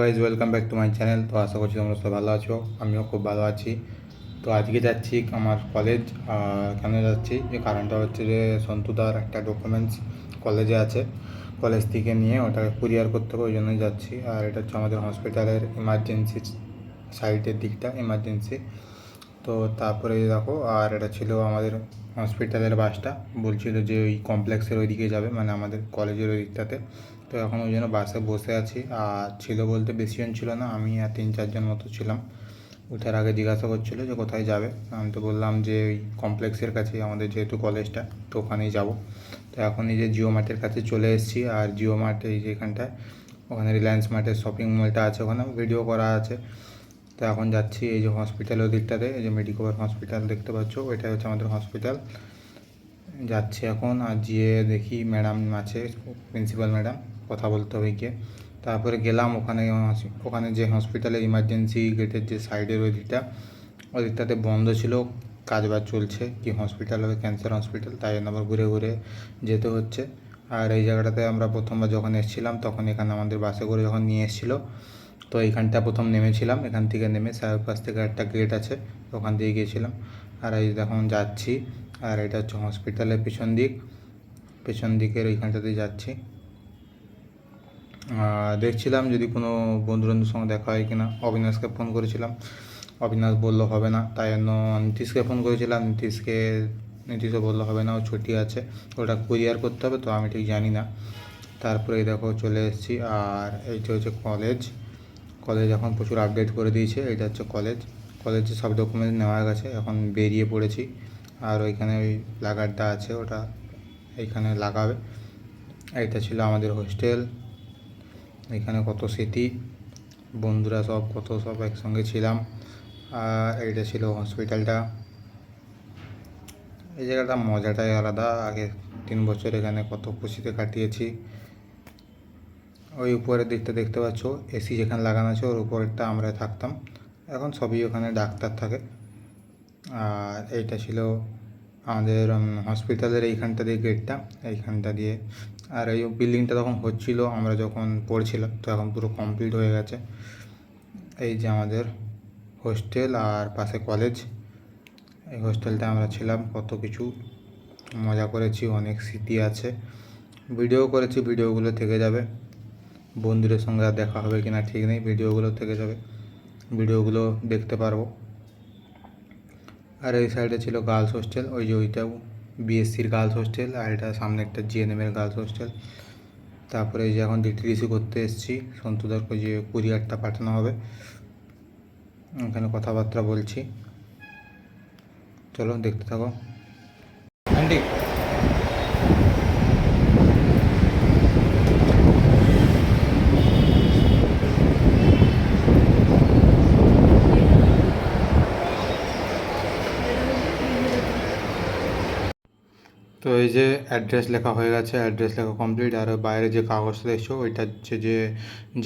Guys welcome back to my channel তো আশা করছি তোমরা সব ভালো আছো, আমিও খুব ভালো আছি। তো আজকে যাচ্ছি আমার কলেজ কেন যাচ্ছি? যে কারণটা হচ্ছে যে সন্তুদার একটা ডকুমেন্টস কলেজে আছে। কলেজ থেকে নিয়ে ওটাকে কুরিয়ার করতে হবে, ওই জন্যই যাচ্ছি। আর এটা হচ্ছে আমাদের হসপিটালের ইমার্জেন্সি সাইটের দিকটা ইমার্জেন্সি তো তারপরে দেখো, আর এটা ছিল আমাদের হসপিটালের বাসটা। বলছিল যে ওই কমপ্লেক্সের ওই ওইদিকে যাবে মানে আমাদের কলেজের ওই দিকটাতে তো এখন ওই জন্য বাসে বসে আছি। আর ছিল বলতে বেশিজন ছিল না, আমি আর তিন চারজন মতো ছিলাম। ওঠার আগে জিজ্ঞাসা করছিল যে কোথায় যাবে। আমি তো বললাম যে ওই কমপ্লেক্সের কাছে, আমাদের যেহেতু কলেজটা তো ওখানেই যাব। তো এখন এই যে জিও মার্টের কাছে চলে এসেছি। আর জিও মার্ট এই যে এখানটায়, ওখানে রিলায়েন্স মার্টের শপিং মলটা আছে ওখানে ভিডিও করা আছে। তো এখন যাচ্ছি এই যে হসপিটালের দিকটাতে, এই যে মেডিকোভার হসপিটাল দেখতে পাচ্ছ ওইটা হচ্ছে আমাদের হসপিটাল যাচ্ছি এখন আর গিয়ে দেখি ম্যাডাম আছে প্রিন্সিপাল ম্যাডাম কথা বলতে হবে গিয়ে। তারপরে গেলাম ওখানে ওখানে যে হসপিটালে ইমার্জেন্সি গেটের যে সাইডের ওই দিকটা, ওই দিকটাতে বন্ধ ছিল কাজ বাজ চলছে, কি হসপিটাল হবে ক্যান্সার হসপিটাল তাই জন্য আবার ঘুরে ঘুরে যেতে হচ্ছে। আর এই জায়গাটাতে আমরা প্রথমবার যখন এসেছিলাম, তখন এখানে আমাদের বাসে করে যখন নিয়ে এসেছিল তো এইখানটা প্রথম নেমেছিলাম, এখান থেকে নেমে সাহেব পাশ থেকে একটা গেট আছে, ওখান দিয়ে গিয়েছিলাম। আর এই দেখুন, যাচ্ছি, আর এটা হচ্ছে হসপিটালের পিছন দিক। পেছন দিকের ওইখানটাতে যাচ্ছি। দেখছিলাম যদি কোনো বন্ধু বান্ধবের সঙ্গে দেখা হয় কিনা, অবিনাশকে ফোন করেছিলাম। অবিনাশ বলল, হবে না। তাই জন্য নীতিশকে ফোন করেছিলাম। নীতিশকে, নীতিশও বলল, হবে না, ও ছুটি আছে, ওটা কুরিয়ার করতে হবে, তো আমি ঠিক জানি না। তারপরে দেখো চলে এসেছি, আর এইটা হচ্ছে কলেজ কলেজ এখন প্রচুর আপডেট করে দিয়েছে, এটা হচ্ছে কলেজ কলেজে সব ডকুমেন্ট নেওয়া গেছে, এখন বেরিয়ে পড়েছি, আর ওইখানে ওই লাগারটা আছে, ওটা এইখানে লাগাবে এটা ছিল আমাদের হোস্টেল এখানে কত স্মৃতি বন্ধুরা সব কত সব একসঙ্গে ছিলাম, আর এইটা ছিল হসপিটালটা এই জায়গাটা মজাটাই আলাদা, আগে তিন বছর এখানে কত খুশিতে কাটিয়েছি ওই উপরের দিকটা দেখতে পাচ্ছ এসি যেখানে লাগানো আছে ওর উপরেরটা আমরা থাকতাম। এখন সবই ওখানে ডাক্তার থাকে। আর এইটা ছিল আমাদের হসপিটালের এইখানটা দিয়ে গেটটা এইখানটা দিয়ে। আর এই বিল্ডিংটা তখন হচ্ছিল, আমরা যখন পড়ছিলাম তো এখন পুরো কমপ্লিট হয়ে গেছে। এই যে আমাদের হোস্টেল আর পাশে কলেজ এই হোস্টেলটা আমরা ছিলাম, কত কিছু মজা করেছি, অনেক স্মৃতি আছে। ভিডিও করেছি, ভিডিওগুলো থেকে যাবে। বন্ধুদের সঙ্গে আর দেখা হবে কিনা ঠিক নেই, ভিডিওগুলো থেকে যাবে। ভিডিওগুলো দেখতে পারব। আর এই সাইডে ছিল গার্লস হোস্টেল ওই যে ওইটাও বিএসসির গার্লস হোস্টেল আর এটা সামনে একটা জিএনএমের গার্লস হোস্টেল তারপরে এই যে এখন ডিটি রিসিভ করতে এসেছি সন্তুদারকে যে কুরিয়ারটা পাঠানো হবে এখানে কথাবার্তা বলছি। চলো দেখতে থাকো। আন্টি তো এই যে অ্যাড্রেস লেখা হয়ে গেছে অ্যাড্রেস লেখা কমপ্লিট আর বাইরে যে কাগজটা দেখছ, ওইটা হচ্ছে যে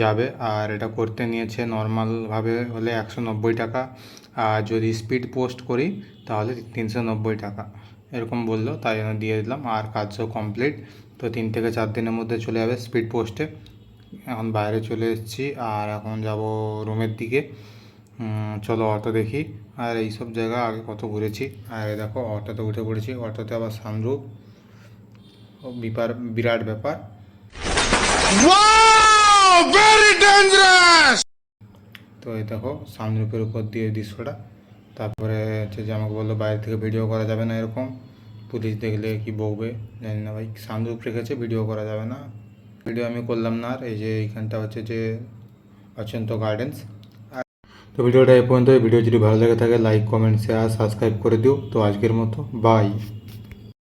যাবে। আর এটা করতে নিয়েছে নর্মালভাবে হলে একশো নব্বই টাকা। আর যদি স্পিড পোস্ট করি, তাহলে তিনশো নব্বই টাকা। এরকম বলল, তাই জন্য দিয়ে দিলাম। আর কাজও কমপ্লিট তো তিন থেকে চার দিনের মধ্যে চলে যাবে স্পিড পোস্টে এখন বাইরে চলে এসেছি, আর এখন যাব রুমের দিকে। চলো অটো দেখি। আর এইসব জায়গা আগে কত ঘুরেছি। আর দেখো অটোতে উঠে পড়েছি। অটোতে আবার সানরুফ। ও বিপার বিরাট ব্যাপার। তো এই দেখো সানরুফের উপর দিয়ে দৃশ্যটা। তারপরে হচ্ছে যে আমাকে বলল বাইরে থেকে ভিডিও করা যাবে না এরকম। পুলিশ দেখলে কি বকবে? জানি না ভাই। সানরুফ রেখেছে ভিডিও করা যাবে না। ভিডিও আমি করলাম না। আর এই যে এইখানটা হচ্ছে যে অচন্ত গার্ডেন্স তো ভিডিওটা এই পর্যন্ত ভিডিও যদি ভালো লেগে থাকে লাইক কমেন্ট শেয়ার সাবস্ক্রাইব করে দিও। তো আজকের মতো বাই